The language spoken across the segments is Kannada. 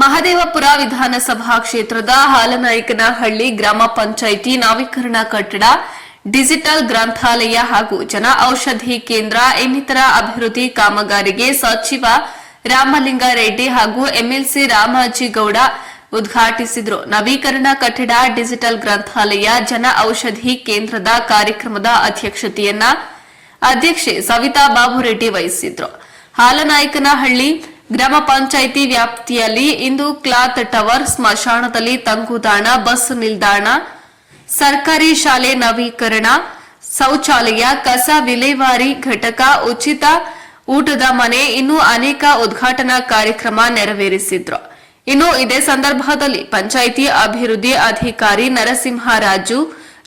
ಮಹದೇವಪುರ ವಿಧಾನಸಭಾ ಕ್ಷೇತ್ರದ ಹಾಲನಾಯಕನಹಳ್ಳಿ ಗ್ರಾಮ ಪಂಚಾಯಿತಿ ನವೀಕರಣ ಕಟ್ಟಡ, ಡಿಜಿಟಲ್ ಗ್ರಂಥಾಲಯ ಹಾಗೂ ಜನ ಔಷಧಿ ಕೇಂದ್ರ, ಇನ್ನಿತರ ಅಭಿವೃದ್ಧಿ ಕಾಮಗಾರಿಗೆ ಸಚಿವ ರಾಮಲಿಂಗಾರೆಡ್ಡಿ ಹಾಗೂ ಎಂಎಲ್ಸಿ ರಾಮಾಜಿಗೌಡ ಉದ್ಘಾಟಿಸಿದರು. ನವೀಕರಣ ಕಟ್ಟಡ, ಡಿಜಿಟಲ್ ಗ್ರಂಥಾಲಯ, ಜನ ಔಷಧಿ ಕೇಂದ್ರದ ಕಾರ್ಯಕ್ರಮದ ಅಧ್ಯಕ್ಷತೆಯನ್ನ ಅಧ್ಯಕ್ಷೆ ಸವಿತಾ ಬಾಬುರೆಡ್ಡಿ ವಹಿಸಿದ್ರು ಹಾಲನಾಯಕನಹಳ್ಳಿ ಗ್ರಾಮ ಪಂಚಾಯಿತಿ ವ್ಯಾಪ್ತಿಯಲ್ಲಿ ಇಂದು ಕ್ಲಾತ್ ಟವರ್ ಸ್ಮಶಾನದಲ್ಲಿ ತಂಗುದಾಣ ಬಸ್ ನಿಲ್ದಾಣ, ಸರ್ಕಾರಿ ಶಾಲೆ ನವೀಕರಣ, ಶೌಚಾಲಯ, ಕಸ ವಿಲೇವಾರಿ ಘಟಕ, ಉಚಿತ ಊಟದ ಮನೆ, ಇನ್ನೂ ಅನೇಕ ಉದ್ಘಾಟನಾ ಕಾರ್ಯಕ್ರಮ ನೆರವೇರಿಸಿದ್ರು. ಇನ್ನು ಇದೇ ಸಂದರ್ಭದಲ್ಲಿ ಪಂಚಾಯಿತಿ ಅಭಿವೃದ್ಧಿ ಅಧಿಕಾರಿ ನರಸಿಂಹರಾಜು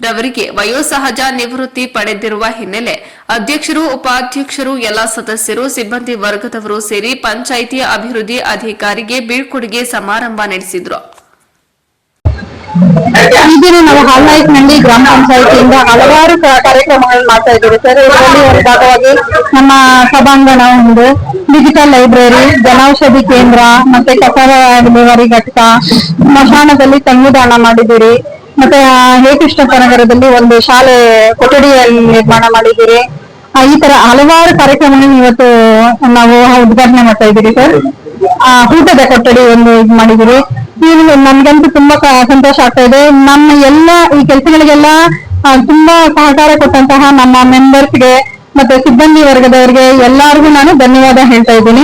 ರವರಿಗೆ ವಯೋಸಹಜ ನಿವೃತ್ತಿ ಪಡೆದಿರುವ ಹಿನ್ನೆಲೆ ಅಧ್ಯಕ್ಷರು, ಉಪಾಧ್ಯಕ್ಷರು, ಎಲ್ಲಾ ಸದಸ್ಯರು, ಸಿಬ್ಬಂದಿ ವರ್ಗದವರು ಸೇರಿ ಪಂಚಾಯಿತಿ ಅಭಿವೃದ್ಧಿ ಅಧಿಕಾರಿಗೆ ಬೀಳ್ಕೊಡುಗೆ ಸಮಾರಂಭ ನಡೆಸಿದ್ರು. ಈ ನಾವು ಹಾಲ್ನಾಯ್ಕ್ನಲ್ಲಿ ಗ್ರಾಮ ಪಂಚಾಯತಿಯಿಂದ ಹಲವಾರು ಕಾರ್ಯಕ್ರಮಗಳನ್ನು ಕಾರ್ಯಕ್ರಮಗಳು ಮಾಡ್ತಾ ಇದ್ದೀವಿ ಸರ್, ಇದರಲ್ಲಿ ಭಾಗವಾಗಿ ನಮ್ಮ ಸಭಾಂಗಣ ಒಂದು. ಡಿಜಿಟಲ್ ಲೈಬ್ರರಿ ಜನೌಷಧಿ ಕೇಂದ್ರ, ಮತ್ತೆ ಕಸರ ಡಿಲಿವರಿ ಘಟಕ, ಸ್ಮಶಾನದಲ್ಲಿ ತಂಗುದಾನ ಮಾಡಿದ್ದೀರಿ. ಮತ್ತೆ ಆ, ಹೇ ಕೃಷ್ಣಪ್ಪ ನಗರದಲ್ಲಿ ಒಂದು ಶಾಲೆ ಕೊಠಡಿಯಲ್ಲಿ ನಿರ್ಮಾಣ ಮಾಡಿದ್ದೀರಿ. ಈ ತರ ಹಲವಾರು ಕಾರ್ಯಕ್ರಮಗಳನ್ನು ಇವತ್ತು ನಾವು ಉದ್ಘಾಟನೆ ಮಾಡ್ತಾ ಇದ್ದೀರಿ ಸರ್. ಆ, ಊಟದ ಕೊಠಡಿ ಒಂದು ಇದು ಮಾಡಿದಿರಿ ಇದು ನನ್ಗಂತೂ ತುಂಬಾ ಸಂತೋಷ ಆಗ್ತಾ ಇದೆ. ನಮ್ಮ ಎಲ್ಲ ಈ ಕೆಲಸಗಳಿಗೆಲ್ಲ ತುಂಬಾ ಸಹಕಾರ ಕೊಟ್ಟಂತಹ ನಮ್ಮ ಮೆಂಬರ್ಸ್ಗೆ ಮತ್ತೆ ಸಿಬ್ಬಂದಿ ವರ್ಗದವರಿಗೆ ಎಲ್ಲರಿಗೂ ನಾನು ಧನ್ಯವಾದ ಹೇಳ್ತಾ ಇದ್ದೀನಿ.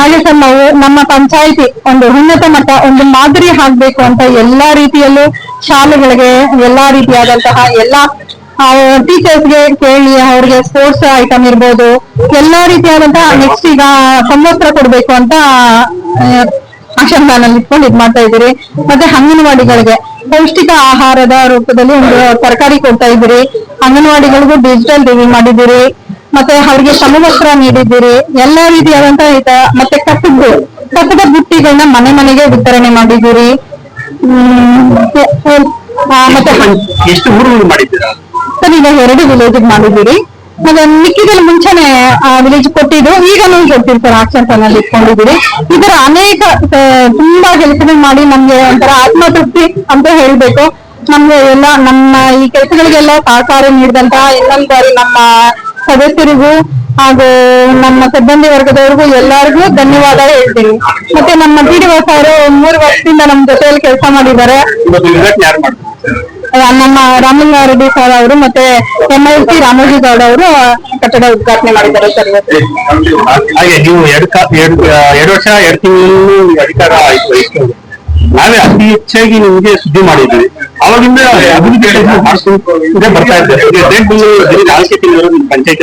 ಹಾಗೆ ಸರ್, ನಾವು ನಮ್ಮ ಪಂಚಾಯಿತಿ ಒಂದು ಉನ್ನತ ಮಟ್ಟ, ಒಂದು ಮಾದರಿ ಆಗ್ಬೇಕು ಅಂತ ಎಲ್ಲಾ ರೀತಿಯಲ್ಲೂ ಶಾಲೆಗಳಿಗೆ, ಎಲ್ಲಾ ರೀತಿಯಾದಂತಹ ಎಲ್ಲಾ ಟೀಚರ್ಸ್ಗೆ ಕೇಳಿ ಅವ್ರಿಗೆ ಸ್ಪೋರ್ಟ್ಸ್ ಐಟಮ್ ಇರ್ಬೋದು, ಎಲ್ಲಾ ರೀತಿಯಾದಂತಹ ನೆಕ್ಸ್ಟ್ ಈಗ ಸಂವತ್ಸರ ಕೊಡ್ಬೇಕು ಅಂತ ಆಶಂಕಾನಲ್ಲಿ ಇಟ್ಕೊಂಡು ಇದ್ ಮಾಡ್ತಾ ಇದ್ದೀರಿ. ಮತ್ತೆ ಅಂಗನವಾಡಿಗಳಿಗೆ. ಪೌಷ್ಟಿಕ ಆಹಾರದ ರೂಪದಲ್ಲಿ ಒಂದು ತರಕಾರಿ ಕೊಡ್ತಾ ಇದ್ದೀರಿ ಅಂಗನವಾಡಿಗಳಿಗೂ ಡಿಜಿಟಲ್ ಟಿವಿ ಮಾಡಿದ್ದೀರಿ ಮತ್ತೆ ಅವ್ರಿಗೆ ಸಮವಸ್ತ್ರ ನೀಡಿದ್ದೀರಿ ಎಲ್ಲಾ ರೀತಿಯಾದಂತಹ ಮತ್ತೆ ಕಸದ್ದು ಕಸದ ಬುಟ್ಟಿಗಳನ್ನ ಮನೆ ಮನೆಗೆ ವಿತರಣೆ ಮಾಡಿದ್ದೀರಿ ಹ್ಮ್ ಮತ್ತೆ ಎಷ್ಟು ಮಾಡಿದ್ದೀರಾ ಸರ್ ಈಗ ಎರಡು ವಿಲೇಜ್ ಮಾಡಿದ್ದೀರಿ ಮತ್ತೆ ಮಿಕ್ಕಿದಲ್ಲಿ ಮುಂಚೆನೆ ವಿಲೇಜ್ ಕೊಟ್ಟಿದ್ರು ಈಗ ನೀವು ಕೊಡ್ತೀರಿ ಸರ್ ಆಕ್ಷನ್ ಇಟ್ಕೊಂಡಿದ್ದೀರಿ. ಇದರ ಅನೇಕ ತುಂಬಾ ಕೆಲಸಗಳು ಮಾಡಿ ನಮ್ಗೆ ಒಂಥರ ಆತ್ಮತೃಪ್ತಿ ಅಂತ ಹೇಳ್ಬೇಕು. ನಮ್ಗೆ ಎಲ್ಲ ನಮ್ಮ ಈ ಕೆಲಸಗಳಿಗೆಲ್ಲ ಸಹಕಾರ ನೀಡಿದಂತಹ ಇನ್ನೊಂದು ಬಾರಿ ನಮ್ಮ ಸದಸ್ಯರಿಗೂ ಹಾಗೂ ನಮ್ಮ ಸಿಬ್ಬಂದಿ ವರ್ಗದವರಿಗೂ ಎಲ್ಲರಿಗೂ ಧನ್ಯವಾದ ಹೇಳ್ತೀನಿ. ಮತ್ತೆ ನಮ್ಮ ಟಿ ಡಿ ಅವರು ಮೂರು ವರ್ಷದಿಂದ ನಮ್ಮ ಜೊತೆಯಲ್ಲಿ ಕೆಲಸ ಮಾಡಿದ್ದಾರೆ. ಇವತ್ತು ರಾಮಲಿಂಗ ರೆಡ್ಡಿ ನಮ್ಮ ಸರ್ ಅವರು ಮತ್ತೆ M L C Ramoji Gowda ಅವರು ಕಟ್ಟಡ ಉದ್ಘಾಟನೆ ಮಾಡಿದ್ದಾರೆ ಸರ್ ಇವತ್ತು. ಹಾಗೆ ನೀವು ಎರಡು ಎರಡು ವರ್ಷ, ಎರಡು ತಿಂಗಳು ಅಧಿಕಾರ ಆಯ್ತು ನಾವೇ ಅತಿ ಹೆಚ್ಚಾಗಿ ನಿಮ್ಗೆ ಸುದ್ದಿ ಮಾಡಿದ್ವಿ ಅವಾಗಿಂದ ಅಭಿವೃದ್ಧಿ ಮಾಡ್ಕೊಂಡು ಬರ್ತಾ ಇದ್ದಾರೆ ಈಗ ರೇಟ್ ಬೆಂಗಳೂರು ನಾಲ್ಕೇ ತಿಂಗಳು ನಿಮ್ ಪಂಚಾಯತ್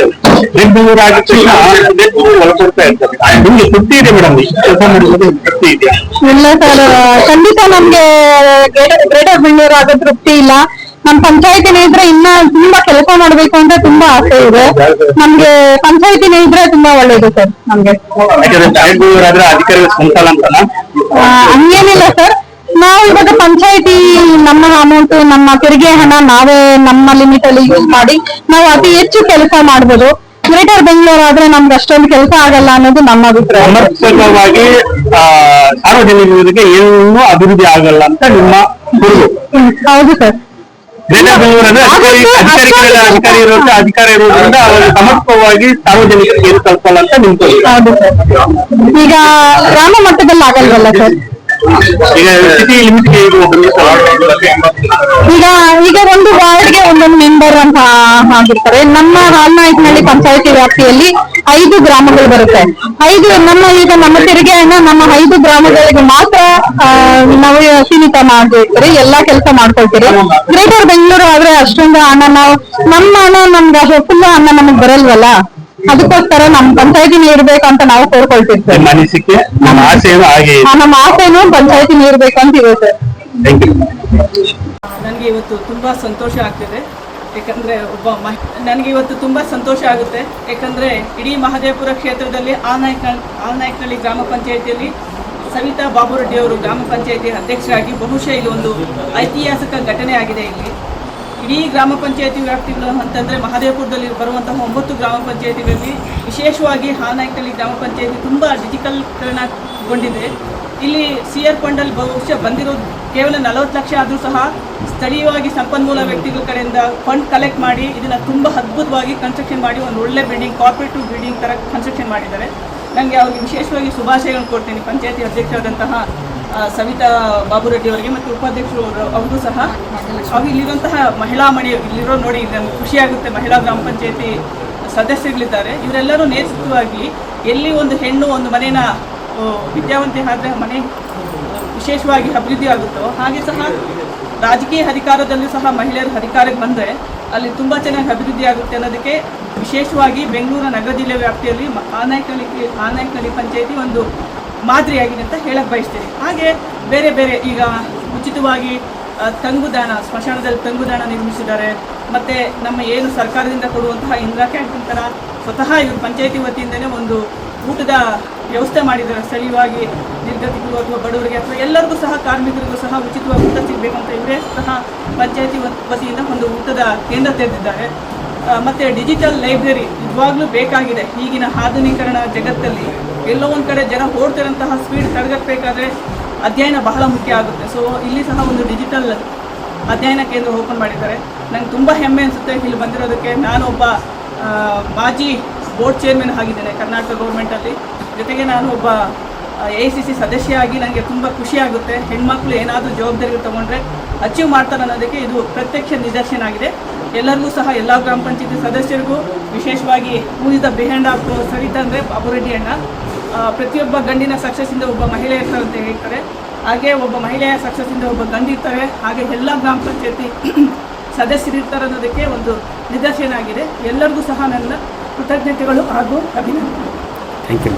ರೇಟ್ ಬೆಂಗಳೂರು ಆಗಿದ ತಕ್ಷಣ ರೇಟ್ ಬೆಂಗಳೂರು ಒಳಕೊಡ್ತಾ ಇರ್ತಾರೆ ನಿಮ್ಗೆ ತೃಪ್ತಿ ಇದೆ ಮೇಡಮ್ ಇಷ್ಟು ಕೆಲಸ ಮಾಡಿದ್ರೆ ತೃಪ್ತಿ ಇದೆ ಇಲ್ಲ ಸರ್ ಖಂಡಿತ ನಮ್ಗೆ ಗ್ರೇಟರ್ ಬೆಂಗಳೂರು ಆಗೋ ತೃಪ್ತಿ ಇಲ್ಲ. ನಮ್ ಪಂಚಾಯತಿನೇ ಇದ್ರೆ ಇನ್ನ ತುಂಬಾ ಕೆಲಸ ಮಾಡ್ಬೇಕು ಅಂತ ತುಂಬಾ ಆಸೆ ಇದೆ. ನಮ್ಗೆ ಪಂಚಾಯತಿನೇ ಇದ್ರೆ ತುಂಬಾ ಒಳ್ಳೇದು ಸರ್ ನಮ್ಗೆ. ಅಧಿಕಾರಿಗಳು ಸ್ವಂತಲ್ಲ ಅಂತನಾ ಆ, ಹಂಗೇನಿಲ್ಲ ಸರ್. ನಾವು ಇವಾಗ ಪಂಚಾಯತಿ ನಮ್ಮ ಅಮೌಂಟ್ ನಮ್ಮ ತೆರಿಗೆ ಹಣ ನಾವೇ ನಮ್ಮ ಲಿಮಿಟ್ ಅಲ್ಲಿ ಯೂಸ್ ಮಾಡಿ ನಾವು ಅತಿ ಹೆಚ್ಚು ಕೆಲಸ ಮಾಡ್ಬೋದು. ಗ್ರೇಟರ್ ಬೆಂಗಳೂರು ಆದ್ರೆ ನಮ್ಗೆ ಅಷ್ಟೊಂದು ಕೆಲಸ ಆಗಲ್ಲ ಅನ್ನೋದು ನಮ್ಮ ಅಭಿಪ್ರಾಯ. ಸಮರ್ಪಕವಾಗಿ ಸಾರ್ವಜನಿಕರಿಗೆ ಏನೂ ಅಭಿವೃದ್ಧಿ ಆಗಲ್ಲ ಅಂತ ನಿಮ್ಮ ಹೌದು ಸರ್. ಅಧಿಕಾರಿ ಅಧಿಕಾರಿಗಳ ಅಧಿಕಾರಿ ಇರೋದ್ರಿಂದ ಸಮರ್ಪಕವಾಗಿ ಸಾರ್ವಜನಿಕರಿಗೆ ಏನು ತಲುಪಲ್ಲ ಅಂತ ಗುರು. ಹೌದು ಸರ್ ಈಗ ಗ್ರಾಮ ಮಟ್ಟದಲ್ಲಿ ಆಗಲ್ವಲ್ಲ ಸರ್? ಈಗ ಸಿಟಿ ಲಿಮಿಟ್ಗೆ ಇದು ಒಂದು ಈಗ ಈಗ ಒಂದು ವಾರ್ಡ್ಗೆ ಒಂದೊಂದು ಮೆಂಬರ್ ಅಂತ ಆಗಿರ್ತಾರೆ ನಮ್ಮ ಹಾಲ್ನಾಯ್ಕನಹಳ್ಳಿ ಪಂಚಾಯತಿ ವ್ಯಾಪ್ತಿಯಲ್ಲಿ ಐದು ಗ್ರಾಮಗಳು ಬರುತ್ತೆ. ಐದು ನಮ್ಮ ಈಗ ನಮ್ಮ ತೆರಿಗೆಯನ್ನ ನಮ್ಮ ಐದು ಗ್ರಾಮಗಳಿಗೆ ಮಾತ್ರ ನಾವು ಸೀಮಿತ ಮಾಡ್ತಿರ್ತೀರಿ ಎಲ್ಲಾ ಕೆಲಸ ಮಾಡ್ಕೊಳ್ತೀರಿ. ಗ್ರೇಟರ್ ಬೆಂಗಳೂರು ಆದ್ರೆ ಅಷ್ಟೊಂದು ಹಣ ನಾವು ನಮ್ಮ ಹಣ ನಮ್ಗೆ ಫುಲ್ ಹಣ ನಮಗ್ ಬರಲ್ವಲ್ಲ? ಅದಕ್ಕೋಸ್ಕರ ನಮ್ ಪಂಚಾಯತಿ ನೀರ್ಬೇಕಂತ ಅಂತ ನಾವು ಕೋರ್ಕೊಳ್ತಿರ್ತೇವೆ. ಸರ್ ನಿಮ್ಮ ಅನಿಸಿಕೆ ನಮ್ಮ ಹಾಗೆ ನಮ್ಮ ಆಸೆನೂ ಪಂಚಾಯತಿನೇ ಇರ್ಬೇಕು ಅಂತ ಇದೆ ಸರ್ ಥ್ಯಾಂಕ್ ಯು ನನಗೆ ಇವತ್ತು ತುಂಬಾ ಸಂತೋಷ ಆಗ್ತಿದೆ. ಯಾಕಂದರೆ ಒಬ್ಬ ಮಹಿ, ನನಗೆ ಇವತ್ತು ತುಂಬ ಸಂತೋಷ ಆಗುತ್ತೆ. ಯಾಕಂದರೆ ಇಡೀ ಮಹದೇವಪುರ ಕ್ಷೇತ್ರದಲ್ಲಿ ಆನಾಯ್ಕ ಆನಾಯ್ಕಳ್ಳಿ ಗ್ರಾಮ ಪಂಚಾಯಿತಿಯಲ್ಲಿ ಸವಿತಾ ಬಾಬುರೆಡ್ಡಿ ಅವರು ಗ್ರಾಮ ಪಂಚಾಯಿತಿ ಅಧ್ಯಕ್ಷರಾಗಿ ಬಹುಶಃ ಇಲ್ಲಿ ಒಂದು ಐತಿಹಾಸಿಕ ಘಟನೆ ಆಗಿದೆ ಇಲ್ಲಿ. ಇಡೀ ಗ್ರಾಮ ಪಂಚಾಯತಿ ವ್ಯಾಪ್ತಿಗಳು ಅಂತಂದರೆ ಮಹದೇವಪುರದಲ್ಲಿ ಬರುವಂತಹ ಒಂಬತ್ತು ಗ್ರಾಮ ಪಂಚಾಯತಿಗಳಲ್ಲಿ ವಿಶೇಷವಾಗಿ ಆನಾಯ್ಕಳ್ಳಿ ಗ್ರಾಮ ಪಂಚಾಯತಿ ತುಂಬ ಡಿಜಿಟಲ್ಕರಣಗೊಂಡಿದೆ. ಇಲ್ಲಿ ಸಿ ಆರ್ ಫಂಡಲ್ಲಿ ಬಹುಶಃ ಬಂದಿರೋದು ಕೇವಲ ನಲವತ್ತು ಲಕ್ಷ ಆದರೂ ಸಹ ಸ್ಥಳೀಯವಾಗಿ ಸಂಪನ್ಮೂಲ ವ್ಯಕ್ತಿಗಳ ಕಡೆಯಿಂದ ಫಂಡ್ ಕಲೆಕ್ಟ್ ಮಾಡಿ ಇದನ್ನು ತುಂಬ ಅದ್ಭುತವಾಗಿ ಕನ್ಸ್ಟ್ರಕ್ಷನ್ ಮಾಡಿ ಒಂದು ಒಳ್ಳೆ ಬಿಲ್ಡಿಂಗ್ ಕಾರ್ಪೊರೇಟಿವ್ ಬಿಲ್ಡಿಂಗ್ ಥರ ಕನ್ಸ್ಟ್ರಕ್ಷನ್ ಮಾಡಿದ್ದಾರೆ. ನನಗೆ ಅವ್ರಿಗೆ ವಿಶೇಷವಾಗಿ ಶುಭಾಶಯಗಳನ್ನು ಕೊಡ್ತೀನಿ. ಪಂಚಾಯತಿ ಅಧ್ಯಕ್ಷರಾದಂತಹ ಸವಿತಾ ಬಾಬುರೆಡ್ಡಿ ಅವರಿಗೆ ಮತ್ತು ಉಪಾಧ್ಯಕ್ಷರು ಅವರು- ಸಹ. ಅವ್ರು ಇಲ್ಲಿರುವಂತಹ ಮಹಿಳಾ ಮಣಿ ಇಲ್ಲಿರೋ ನೋಡಿ ನಮ್ಗೆ ಖುಷಿಯಾಗುತ್ತೆ ಮಹಿಳಾ ಗ್ರಾಮ ಪಂಚಾಯತಿ ಸದಸ್ಯರುಗಳಿದ್ದಾರೆ ಇವರೆಲ್ಲರೂ ನೇತೃತ್ವವಾಗಿ ಎಲ್ಲಿ ಒಂದು ಹೆಣ್ಣು ಒಂದು ಮನೇನ ವಿದ್ಯಾವಂತೆ ಆದರೆ ಮನೆ ವಿಶೇಷವಾಗಿ ಅಭಿವೃದ್ಧಿ ಆಗುತ್ತೋ, ಹಾಗೆ ಸಹ ರಾಜಕೀಯ ಅಧಿಕಾರದಲ್ಲೂ ಸಹ ಮಹಿಳೆಯರು ಅಧಿಕಾರಕ್ಕೆ ಬಂದರೆ ಅಲ್ಲಿ ತುಂಬ ಚೆನ್ನಾಗಿ ಅಭಿವೃದ್ಧಿ ಆಗುತ್ತೆ ಅನ್ನೋದಕ್ಕೆ ವಿಶೇಷವಾಗಿ ಬೆಂಗಳೂರು ನಗರ ಜಿಲ್ಲೆ ವ್ಯಾಪ್ತಿಯಲ್ಲಿ ಆನಾಯ್ಕಳಿ ಆನಾಯ್ಕಳಿ ಪಂಚಾಯಿತಿ ಒಂದು ಮಾದರಿಯಾಗಿದೆ ಅಂತ ಹೇಳಕ್ಕೆ ಬಯಸ್ತೀನಿ. ಹಾಗೆ ಬೇರೆ ಬೇರೆ ಈಗ ಉಚಿತವಾಗಿ ತಂಗುದಾಣ ಸ್ಮಶಾನದಲ್ಲಿ ತಂಗುದಾಣ ನಿರ್ಮಿಸಿದ್ದಾರೆ. ಮತ್ತು ನಮ್ಮ ಏನು ಸರ್ಕಾರದಿಂದ ಕೊಡುವಂತಹ ಇಂದಿರಾ ಕ್ಯಾಂಟೀನ್ ಥರ ಸ್ವತಃ ಇವರು ಪಂಚಾಯತಿ ವತಿಯಿಂದನೇ ಒಂದು ಊಟದ ವ್ಯವಸ್ಥೆ ಮಾಡಿದ್ದಾರೆ. ಸ್ಥಳೀಯವಾಗಿ ನಿರ್ಗತಿಕರು ಅಥವಾ ಬಡವರಿಗೆ ಅಥವಾ ಎಲ್ಲರಿಗೂ ಸಹ ಕಾರ್ಮಿಕರಿಗೂ ಸಹ ಉಚಿತವಾಗಿ ಊಟ ಸಿಗಬೇಕಂತ ಇವರೇ ಸಹ ಪಂಚಾಯತಿ ವತಿಯಿಂದ ಒಂದು ಊಟದ ಕೇಂದ್ರ ತೆರೆದಿದ್ದಾರೆ. ಮತ್ತು ಡಿಜಿಟಲ್ ಲೈಬ್ರರಿ ನಿಜವಾಗ್ಲೂ ಬೇಕಾಗಿದೆ. ಈಗಿನ ಆಧುನೀಕರಣ ಜಗತ್ತಲ್ಲಿ ಎಲ್ಲೋ ಒಂದು ಕಡೆ ಜನ ಓಡ್ತಿರೋಂತಹ ಸ್ಪೀಡ್ ತಡೆಗಟ್ಟಬೇಕಾದ್ರೆ ಅಧ್ಯಯನ ಬಹಳ ಮುಖ್ಯ ಆಗುತ್ತೆ. ಸೊ ಇಲ್ಲಿ ಸಹ ಒಂದು ಡಿಜಿಟಲ್ ಅಧ್ಯಯನ ಕೇಂದ್ರ ಓಪನ್ ಮಾಡಿದ್ದಾರೆ. ನಂಗೆ ತುಂಬ ಹೆಮ್ಮೆ ಅನಿಸುತ್ತೆ ಇಲ್ಲಿ ಬಂದಿರೋದಕ್ಕೆ. ನಾನು ಒಬ್ಬ ಆ, ಮಾಜಿ ಬೋರ್ಡ್ ಚೇರ್ಮನ್ ಆಗಿದ್ದೇನೆ ಕರ್ನಾಟಕ ಗೌರ್ಮೆಂಟಲ್ಲಿ ಜೊತೆಗೆ ನಾನು ಒಬ್ಬ ಎ ಸಿ ಸಿ ಸದಸ್ಯರಾಗಿ ನನಗೆ ತುಂಬ ಖುಷಿಯಾಗುತ್ತೆ ಹೆಣ್ಮಕ್ಳು ಏನಾದರೂ ಜವಾಬ್ದಾರಿಗಳು ತೊಗೊಂಡ್ರೆ ಅಚೀವ್ ಮಾಡ್ತಾರೆ ಅನ್ನೋದಕ್ಕೆ ಇದು ಪ್ರತ್ಯಕ್ಷ ನಿದರ್ಶನ ಆಗಿದೆ. ಎಲ್ಲರಿಗೂ ಸಹ ಎಲ್ಲ ಗ್ರಾಮ ಪಂಚಾಯತಿ ಸದಸ್ಯರಿಗೂ ವಿಶೇಷವಾಗಿ ಊರಿದ ಬಿಹ್ಯಾಂಡ್ ಆಫ್ ಸರಿತಾ ಅಂದರೆ ಬಾಬುರೆಡ್ಡಿ ಅಣ್ಣ. ಪ್ರತಿಯೊಬ್ಬ ಗಂಡಿನ ಸಕ್ಸಸ್ಸಿಂದ ಒಬ್ಬ ಮಹಿಳೆ ಇರ್ತಾರೆ ಅಂತ ಹೇಳ್ತಾರೆ. ಹಾಗೆ ಒಬ್ಬ ಮಹಿಳೆಯ ಸಕ್ಸಸ್ಸಿಂದ ಒಬ್ಬ ಗಂಡಿರ್ತಾರೆ ಹಾಗೆ ಎಲ್ಲ ಗ್ರಾಮ ಪಂಚಾಯತಿ ಸದಸ್ಯರಿರ್ತಾರೆ ಅನ್ನೋದಕ್ಕೆ ಒಂದು ನಿದರ್ಶನ ಆಗಿದೆ. ಎಲ್ಲರಿಗೂ ಸಹ ನನ್ನ ಕೃತಜ್ಞತೆಗಳು ಹಾಗೂ ಅಭಿನಂದನೆ ಥ್ಯಾಂಕ್ ಯು